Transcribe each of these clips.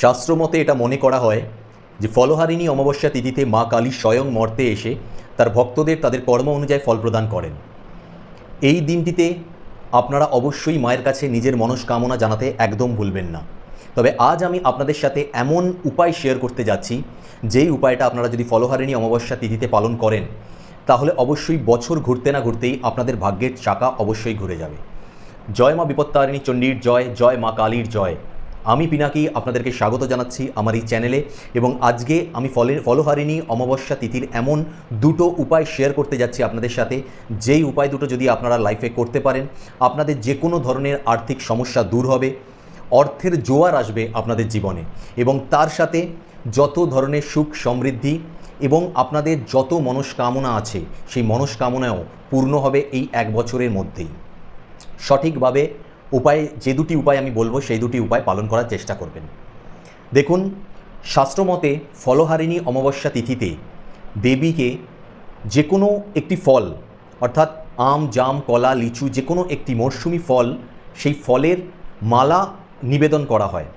শাস্ত্রমতে এটা মনে করা হয় যে ফলহারিণী অমাবস্যা তিথিতে মা কালী স্বয়ং মর্তে এসে তার ভক্তদের তাদের কর্ম অনুযায়ী ফল প্রদান করেন। এই দিনটিতে আপনারা অবশ্যই মায়ের কাছে নিজের মনস্কামনা জানাতে একদম ভুলবেন না। তবে আজ আমি আপনাদের সাথে এমন উপায় শেয়ার করতে যাচ্ছি, যেই উপায়টা আপনারা যদি ফলহারিণী অমাবস্যা তিথিতে পালন করেন, তাহলে অবশ্যই বছর ঘুরতে না ঘুরতেই আপনাদের ভাগ্যের চাকা অবশ্যই ঘুরে যাবে। জয় মা বিপত্তারিণী চণ্ডীর জয় জয় মা কালীর জয়। আমি পিনাকি আপনাদেরকে স্বাগত জানাচ্ছি আমার এই চ্যানেলে এবং আজকে আমি ফলের ফলহারিণী অমাবস্যা তিথির এমন দুটো উপায় শেয়ার করতে যাচ্ছি আপনাদের সাথে। যেই উপায় দুটো যদি আপনারা লাইফে করতে পারেন, আপনাদের যে কোনো ধরনের আর্থিক সমস্যা দূর হবে, অর্থের জোয়ার আসবে আপনাদের জীবনে এবং তার সাথে যত ধরনের সুখ সমৃদ্ধি এবং আপনাদের যত মনস্কামনা আছে, সেই মনস্কামনাও পূর্ণ হবে এই এক বছরের মধ্যেই। সঠিকভাবে উপায়, যে দুটি উপায় আমি বলব, সেই দুটি উপায় পালন করার চেষ্টা করবেন। দেখুন, শাস্ত্রমতে ফলহারিণী অমাবস্যা তিথিতে দেবীকে যে কোনো একটি ফল, অর্থাৎ আম, জাম, কলা, লিচু যে কোনো একটি মরশুমি ফল, সেই ফলের মালা নিবেদন করা হয়।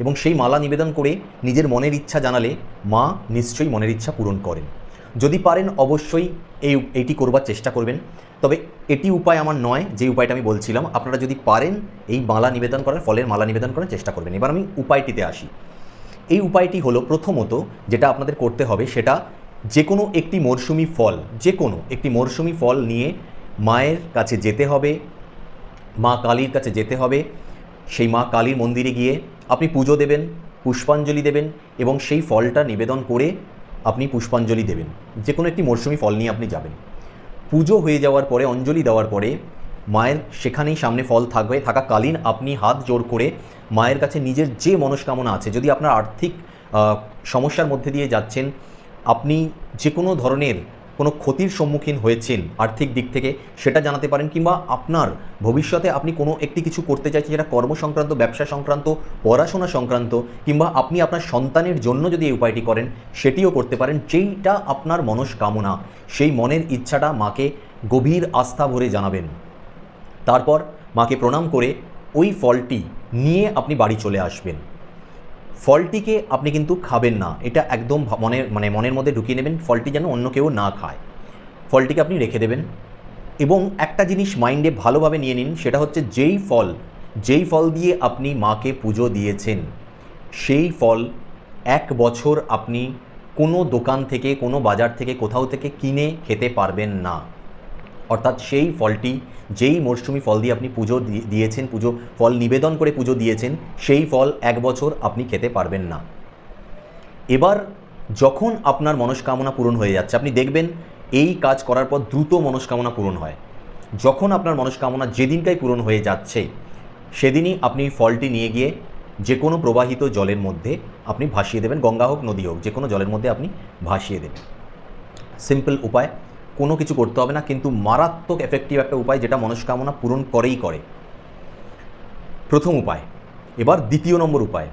এবং সেই মালা নিবেদন করে নিজের মনের ইচ্ছা জানালে মা নিশ্চয়ই মনের ইচ্ছা পূরণ করেন। যদি পারেন অবশ্যই এই এইটি করবার চেষ্টা করবেন। তবে এটি উপায় আমার নয়, যে উপায়টা আমি বলছিলাম, আপনারা যদি পারেন এই মালা নিবেদন করার, ফলের মালা নিবেদন করার চেষ্টা করবেন। এবার আমি উপায়টিতে আসি। এই উপায়টি হলো প্রথমত যেটা আপনাদের করতে হবে, সেটা যে কোনো একটি মরশুমি ফল যে কোনো একটি মরশুমি ফল নিয়ে মায়ের কাছে যেতে হবে, মা কালীর কাছে যেতে হবে, সেই মা কালীর মন্দিরে গিয়ে আপনি পুজো দেবেন, পুষ্পাঞ্জলি দেবেন এবং সেই ফলটা নিবেদন করে আপনি পুষ্পাঞ্জলি দেবেন। যে কোনো একটি মরশুমি ফল নিয়ে আপনি যাবেন। পুজো হয়ে যাওয়ার পরে, অঞ্জলি দেওয়ার পরে, মায়ের সেখানেই সামনে ফল থাকবে। থাকাকালীন আপনি হাত জোর করে মায়ের কাছে নিজের যে মনস্কামনা আছে, যদি আপনার আর্থিক সমস্যার মধ্যে দিয়ে যাচ্ছেন, আপনি যে কোনো ধরনের কোনো ক্ষতির সম্মুখীন হয়েছেন আর্থিক দিক থেকে সেটা জানাতে পারেন কিংবা আপনার ভবিষ্যতে আপনি কোনো একটি কিছু করতে চাইছেন, যেটা কর্ম সংক্রান্ত ব্যবসা সংক্রান্ত, পড়াশোনা সংক্রান্ত, কিংবা আপনি আপনার সন্তানের জন্য যদি এই উপায়টি করেন, সেটিও করতে পারেন। যেইটা আপনার মনস্কামনা, সেই মনের ইচ্ছাটা মাকে গভীর আস্থা ভরে জানাবেন। তারপর মাকে প্রণাম করে ওই ফলটি নিয়ে আপনি বাড়ি চলে আসবেন। ফলটিকে আপনি কিন্তু খাবেন না। এটা একদম মনের মানে মনের মধ্যে ঢুকিয়ে নেবেন, ফলটি যেন অন্য কেউ না খায়। ফলটিকে আপনি রেখে দেবেন এবং একটা জিনিস মাইন্ডে ভালোভাবে নিয়ে নিন, সেটা হচ্ছে যেই ফল যেই ফল দিয়ে আপনি মাকে পুজো দিয়েছেন, সেই ফল এক বছর আপনি কোনো দোকান থেকে, কোনো বাজার থেকে, কোথাও থেকে কিনে খেতে পারবেন না। অর্থাৎ সেই ফলটি, যেই মরশুমি ফল দিয়ে আপনি পুজো দিয়েছেন, পুজো, ফল নিবেদন করে পুজো দিয়েছেন, সেই ফল এক বছর আপনি খেতে পারবেন না। এবার যখন আপনার মনস্কামনা পূরণ হয়ে যাচ্ছে, আপনি দেখবেন এই কাজ করার পর দ্রুত মনস্কামনা পূরণ হয়। যখন আপনার মনস্কামনা যেদিনকাই পূরণ হয়ে যাচ্ছে, সেদিনই আপনি ফলটি নিয়ে গিয়ে যে কোনো প্রবাহিত জলের মধ্যে আপনি ভাসিয়ে দেবেন, গঙ্গা হোক, নদী হোক যে কোনো জলের মধ্যে আপনি ভাসিয়ে দেবেন। সিম্পল উপায় কোনো কিছু করতে হবে না, কিন্তু মারাত্মক এফেক্টিভ একটা উপায় যেটা মনস্কামনা পূরণ করেই করে। প্রথম উপায়। এবার দ্বিতীয় নম্বর উপায়।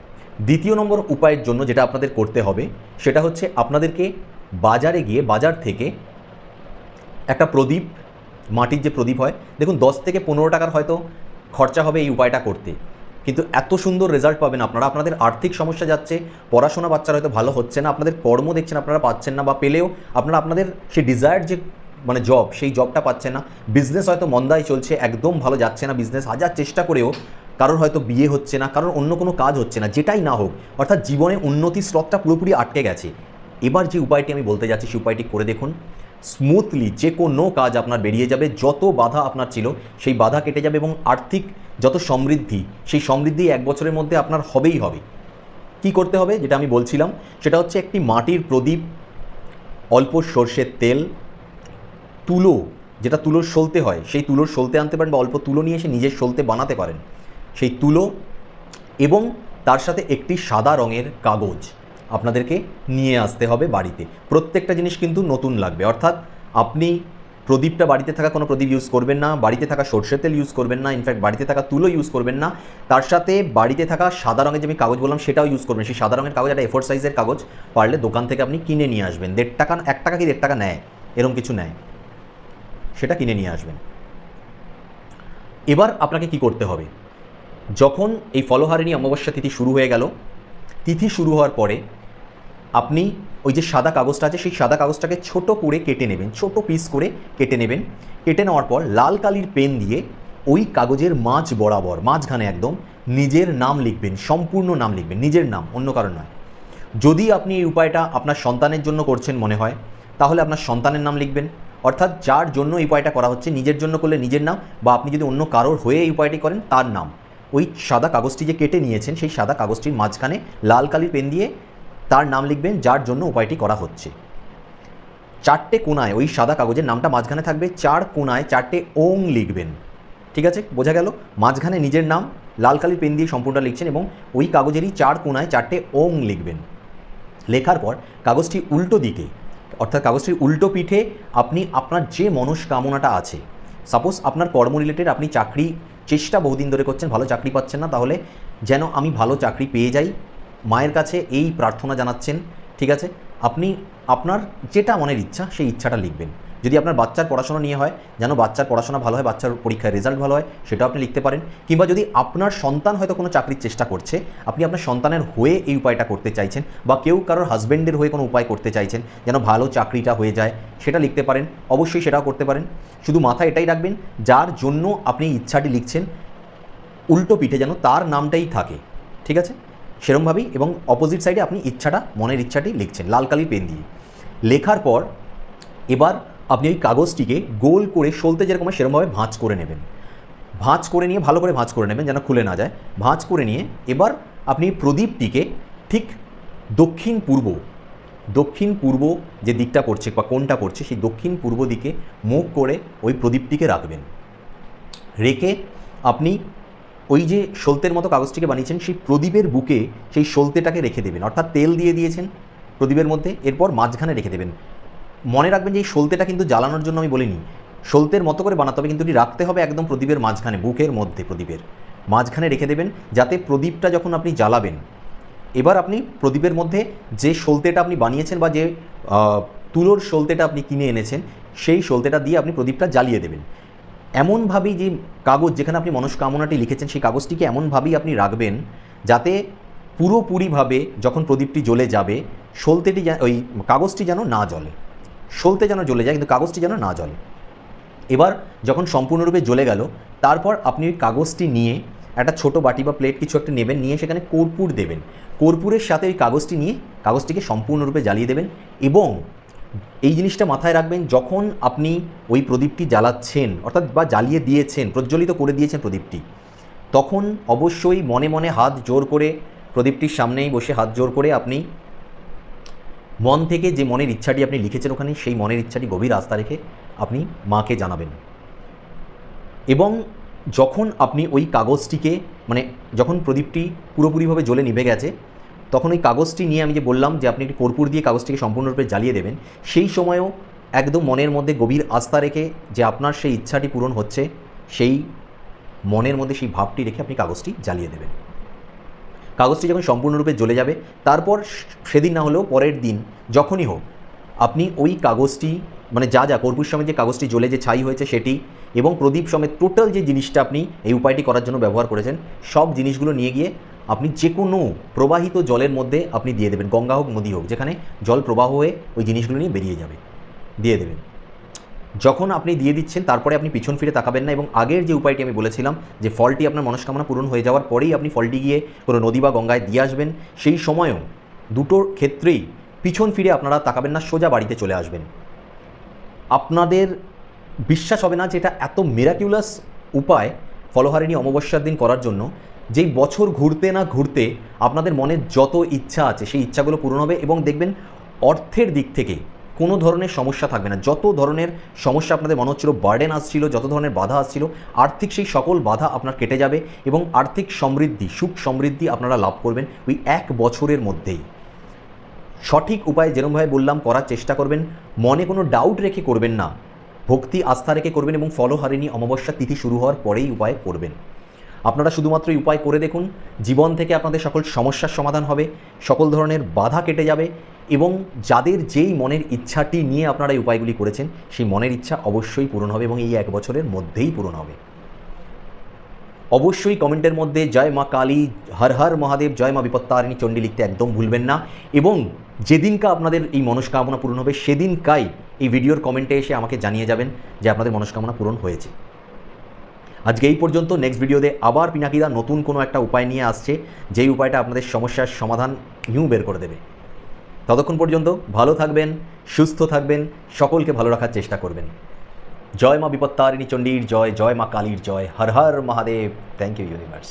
দ্বিতীয় নম্বর উপায়ের জন্য যেটা আপনাদের করতে হবে, সেটা হচ্ছে আপনাদেরকে বাজারে গিয়ে, বাজার থেকে একটা প্রদীপ, মাটির যে প্রদীপ হয়, দেখুন দশ থেকে পনেরো টাকার হয়তো খরচা হবে এই উপায়টা করতে। কিন্তু এত সুন্দর রেজাল্ট পাবেন আপনারা। আপনাদের আর্থিক সমস্যা যাচ্ছে, পড়াশোনা বাচ্চারা হয়তো ভালো হচ্ছে না, আপনাদের কর্ম দেখছেন, আপনারা পাচ্ছেন না, বা পেলেও আপনারা, আপনাদের সেই ডিজায়ার যে মানে জব সেই জবটা পাচ্ছেন না। বিজনেস হয়তো মন্দায় চলছে, একদম ভালো যাচ্ছে না বিজনেস হাজার চেষ্টা করেও কারোর হয়তো বিয়ে হচ্ছে না, কারোর অন্য কোনো কাজ হচ্ছে না, যেটাই না হোক, অর্থাৎ জীবনে উন্নতির স্লটটা পুরোপুরি আটকে গেছে। এবার যে উপায়টি আমি বলতে যাচ্ছি, সেই উপায়টি করে দেখুন। স্মুথলি যে কোনো কাজ আপনার বেরিয়ে যাবে, যত বাধা আপনার ছিল, সেই বাধা কেটে যাবে এবং আর্থিক যত সমৃদ্ধি, সেই সমৃদ্ধি এক বছরের মধ্যে আপনার হবেই হবে। কি করতে হবে? যেটা আমি বলছিলাম, সেটা হচ্ছে একটি মাটির প্রদীপ, অল্প সর্ষের তেল, তুলো, যেটা তুলোর সলতে হয়, সেই তুলোর সলতে আনতে পারেন বা অল্প তুলো নিয়ে এসে নিজের সলতে বানাতে পারেন। সেই তুলো এবং তার সাথে একটি সাদা রঙের কাগজ। আপনাদেরকে নিয়ে আসতে হবে বাড়িতে। প্রত্যেকটা জিনিস কিন্তু নতুন লাগবে। অর্থাৎ আপনি প্রদীপটা বাড়িতে থাকা কোনো প্রদীপ ইউজ করবেন না, বাড়িতে থাকা সর্ষের তেল ইউজ করবেন না ইনফ্যাক্ট বাড়িতে থাকা তুলো ইউজ করবেন না, তার সাথে বাড়িতে থাকা সাদা রঙের যে আমি কাগজ বললাম সেটাও ইউজ করবেন। সেই সাদা রঙের কাগজ একটা এফোর সাইজের কাগজ পারলে দোকান থেকে আপনি কিনে নিয়ে আসবেন। দেড় টাকা, এক টাকা কি দেড় টাকা নেয়? এরকম কিছু নেয়। সেটা কিনে নিয়ে আসবেন। এবার আপনাকে কি করতে হবে? যখন এই ফলহারিণী অমাবস্যা তিথি শুরু হয়ে গেল, তিথি শুরু হওয়ার পরে আপনি ওই যে সাদা কাগজটা আছে, সেই সাদা কাগজটাকে ছোট করে কেটে নেবেন, ছোট পিস করে কেটে নেবেন। কেটে নেওয়ার পর লাল কালির পেন দিয়ে ওই কাগজের মাঝ বরাবর, মাঝখানে একদম নিজের নাম লিখবেন, সম্পূর্ণ নাম লিখবেন, নিজের নাম, অন্য কারণ নয়। যদি আপনি এই উপায়টা আপনার সন্তানের জন্য করছেন মনে হয়, তাহলে আপনার সন্তানের নাম লিখবেন। অর্থাৎ যার জন্য এই উপায়টা করা হচ্ছে, নিজের জন্য করলে নিজের নাম, বা আপনি যদি অন্য কারোর হয়ে এই উপায়টি করেন, তার নাম। ওই সাদা কাগজটি যে কেটে নিয়েছেন, সেই সাদা কাগজটির মাঝখানে লাল কালির পেন দিয়ে তার নাম লিখবেন, যার জন্য উপায়টি করা হচ্ছে। চারটে কোনায় ওই সাদা কাগজের নামটা মাঝখানে থাকবে, চার কোনায় চারটে ওং লিখবেন। ঠিক আছে? বোঝা গেল? মাঝখানে নিজের নাম, লাল কালির পেন দিয়ে সম্পূর্ণটা লিখছেন এবং ওই কাগজেরই চার কোনায় চারটে ওং লিখবেন। লেখার পর কাগজটি উল্টো দিকে, অর্থাৎ কাগজটির উল্টো পিঠে আপনি আপনার যে মনস্কামনাটা আছে সাপোজ আপনার কর্ম রিলেটেড আপনি চাকরি, চেষ্টা বহুদিন ধরে করছেন, ভালো চাকরি পাচ্ছেন না, তাহলে যেন আমি ভালো চাকরি পেয়ে যাই মায়ের কাছে এই প্রার্থনা জানাচ্ছেন, ঠিক আছে? আপনি, আপনার যেটা মনের ইচ্ছা, সেই ইচ্ছাটা লিখবেন। যদি আপনার বাচ্চার পড়াশোনা নিয়ে হয়, যেন বাচ্চার পড়াশোনা ভালো হয়, বাচ্চার পরীক্ষায় রেজাল্ট ভালো হয়, সেটাও আপনি লিখতে পারেন। কিংবা যদি আপনার সন্তান হয়তো কোনো চাকরির চেষ্টা করছে, আপনি আপনার সন্তানের হয়ে এই উপায়টা করতে চাইছেন, বা কেউ কারোর হাজব্যান্ডের হয়ে কোনো উপায় করতে চাইছেন, যেন ভালো চাকরিটা হয়ে যায়, সেটা লিখতে পারেন। অবশ্যই সেটাও করতে পারেন। শুধু মাথায় এটাই রাখবেন, যার জন্য আপনি ইচ্ছাটি লিখছেন, উল্টো পিঠে যেন তার নামটাই থাকে, ঠিক আছে? সেরমভাবেই এবং অপোজিট সাইডে আপনি ইচ্ছাটা, মনের ইচ্ছাটি লিখছেন, লাল কালি পেন দিয়ে। লেখার পর এবার আপনি ওই কাগজটিকে গোল করে সলতে যেরকম সেরকমভাবে ভাঁজ করে নেবেন। ভাঁজ করে নিয়ে, ভালো করে ভাঁজ করে নেবেন যেন খুলে না যায়। ভাঁজ করে নিয়ে এবার আপনি প্রদীপটিকে ঠিক দক্ষিণ পূর্ব দক্ষিণ পূর্ব যে দিকটা পড়ছে বা কোনটা পড়ছে সেই দক্ষিণ পূর্ব দিকে মুখ করে ওই প্রদীপটিকে রাখবেন। রেখে আপনি ওই যে সলতের মতো কাগজটিকে বানিয়েছেন, সেই প্রদীপের বুকে সেই সলতেটাকে রেখে দেবেন। অর্থাৎ তেল দিয়ে দিয়েছেন প্রদীপের মধ্যে, এরপর মাঝখানে রেখে দেবেন। মনে রাখবেন যে এই সলতেটা কিন্তু জ্বালানোর জন্য আমি বলিনি। সলতের মতো করে বানাতে হবে, কিন্তু এটি রাখতে হবে একদম প্রদীপের মাঝখানে, বুকের মধ্যে প্রদীপের। মাঝখানে রেখে দেবেন, যাতে প্রদীপটা যখন আপনি জ্বালাবেন, এবার আপনি প্রদীপের মধ্যে যে সলতেটা আপনি বানিয়েছেন বা যে তুলোর সলতেটা আপনি কিনে এনেছেন, সেই সলতেটা দিয়ে আপনি প্রদীপটা জ্বালিয়ে দেবেন। এমনভাবেই যে কাগজ যেখানে আপনি মনস্কামনাটি লিখেছেন, সেই কাগজটিকে এমনভাবেই আপনি রাখবেন যাতে পুরোপুরিভাবে যখন প্রদীপটি জ্বলে যাবে, সলতেটি ওই কাগজটি যেন না জ্বলে। সলতে যেন জ্বলে যায়, কিন্তু কাগজটি যেন না জ্বলে। এবার যখন সম্পূর্ণরূপে জ্বলে গেল, তারপর আপনি ওই কাগজটি নিয়ে একটা ছোট বাটি বা প্লেট কিছু একটা নেবেন, নিয়ে সেখানে কর্পূর দেবেন। কর্পূরের সাথে ওই কাগজটি নিয়ে কাগজটিকে সম্পূর্ণরূপে জ্বালিয়ে দেবেন এবং এই জিনিসটা মাথায় রাখবেন, যখন আপনি ওই প্রদীপটি জ্বালাচ্ছেন, অর্থাৎ বা জ্বালিয়ে দিয়েছেন, প্রজ্বলিত করে দিয়েছেন প্রদীপটি, তখন অবশ্যই মনে মনে হাত জোর করে প্রদীপটির সামনেই বসে হাত জোর করে আপনি মন থেকে যে মনের ইচ্ছাটি আপনি লিখেছেন ওখানে, সেই মনের ইচ্ছাটি গভীর আস্থা রেখে আপনি মাকে জানাবেন। এবং যখন আপনি ওই কাগজটিকে মানে যখন প্রদীপটি পুরোপুরিভাবে জ্বলে নিভে গেছে তখন ওই কাগজটি নিয়ে আমি যে বললাম যে আপনি একটি কর্পূর দিয়ে কাগজটিকে সম্পূর্ণরূপে জ্বালিয়ে দেবেন, সেই সময়ও একদম মনের মধ্যে গভীর আস্থা রেখে যে আপনার সেই ইচ্ছাটি পূরণ হচ্ছে, সেই মনের মধ্যে সেই ভাবটি রেখে আপনি কাগজটি জ্বালিয়ে দেবেন। কাগজটি যখন সম্পূর্ণরূপে জ্বলে যাবে, তারপর সেদিন না হলেও পরের দিন যখনই হোক, আপনি ওই কাগজটি মানে যা যা কর্পূর সমেত যে কাগজটি জ্বলে যে ছাই হয়েছে সেটি এবং প্রদীপ সমেত টোটাল যে জিনিসটা আপনি এই উপায়টি করার জন্য ব্যবহার করেছেন, সব জিনিসগুলো নিয়ে গিয়ে আপনি যে কোনো প্রবাহিত জলের মধ্যে আপনি দিয়ে দেবেন, গঙ্গা হোক, নদী হোক, যেখানে জল প্রবাহ হয়ে ওই জিনিসগুলো নিয়ে বেরিয়ে যাবে, দিয়ে দেবেন। যখন আপনি দিয়ে দিচ্ছেন, তারপরে আপনি পিছন ফিরে তাকাবেন না এবং আগের যে উপায়টি আমি বলেছিলাম, যে ফলটি আপনার মনস্কামনা পূরণ হয়ে যাওয়ার পরেই আপনি ফলটি গিয়ে কোনো নদী বা গঙ্গায় দিয়ে আসবেন, সেই সময়ও দুটোর ক্ষেত্রেই পিছন ফিরে আপনারা তাকাবেন না, সোজা বাড়িতে চলে আসবেন। আপনাদের বিশ্বাস হবে না যে এটা এত মিরাকিউলাস উপায়, ফলহারিণী অমাবস্যার দিন করার জন্য যেই বছর ঘুরতে না ঘুরতে আপনাদের মনে যত ইচ্ছা আছে, সেই ইচ্ছাগুলো পূরণ হবে এবং দেখবেন অর্থের দিক থেকে কোনো ধরনের সমস্যা থাকবে না। যত ধরনের সমস্যা আপনাদের মনে হচ্ছিল, বার্ডেন আসছিল, যত ধরনের বাধা আসছিল, আর্থিক সেই সকল বাধা আপনার কেটে যাবে এবং আর্থিক সমৃদ্ধি, সুখ সমৃদ্ধি আপনারা লাভ করবেন ওই এক বছরের মধ্যেই। সঠিক উপায় যেরমভাবে বললাম, করার চেষ্টা করবেন, মনে কোনো ডাউট রেখে করবেন না। ভক্তি, আস্থা রেখে করবেন এবং ফলহারিণী অমাবস্যা তিথি শুরু হওয়ার পরেই উপায় করবেন। আপনারা শুধুমাত্র এই উপায় করে দেখুন, জীবন থেকে আপনাদের সকল সমস্যার সমাধান হবে, সকল ধরনের বাধা কেটে যাবে এবং যাদের যেই মনের ইচ্ছাটি নিয়ে আপনারা এই উপায়গুলি করেছেন, সেই মনের ইচ্ছা অবশ্যই পূরণ হবে এবং এই এক বছরের মধ্যেই পূরণ হবে। অবশ্যই কমেন্টের মধ্যে জয় মা কালী, হর হর মহাদেব, জয় মা বিপত্তারিণী চণ্ডী লিখতে একদম ভুলবেন না এবং যেদিনকা আপনাদের এই মনস্কামনা পূরণ হবে, সেদিনকাই এই ভিডিওর কমেন্টে এসে আমাকে জানিয়ে যাবেন যে আপনাদের মনস্কামনা পূরণ হয়েছে। আজকে এই পর্যন্ত নেক্সট ভিডিওতে আবার পিনাকিদা নতুন কোনো একটা উপায় নিয়ে আসছে, যেই উপায়টা আপনাদের সমস্যার সমাধান নিউ বের করে দেবে। ততক্ষণ পর্যন্ত ভালো থাকবেন, সুস্থ থাকবেন, সকলকে ভালো রাখার চেষ্টা করবেন। জয় মা বিপত্তারিণী চণ্ডীর জয় জয় মা কালীর জয়, হর হর মহাদেব। Thank you universe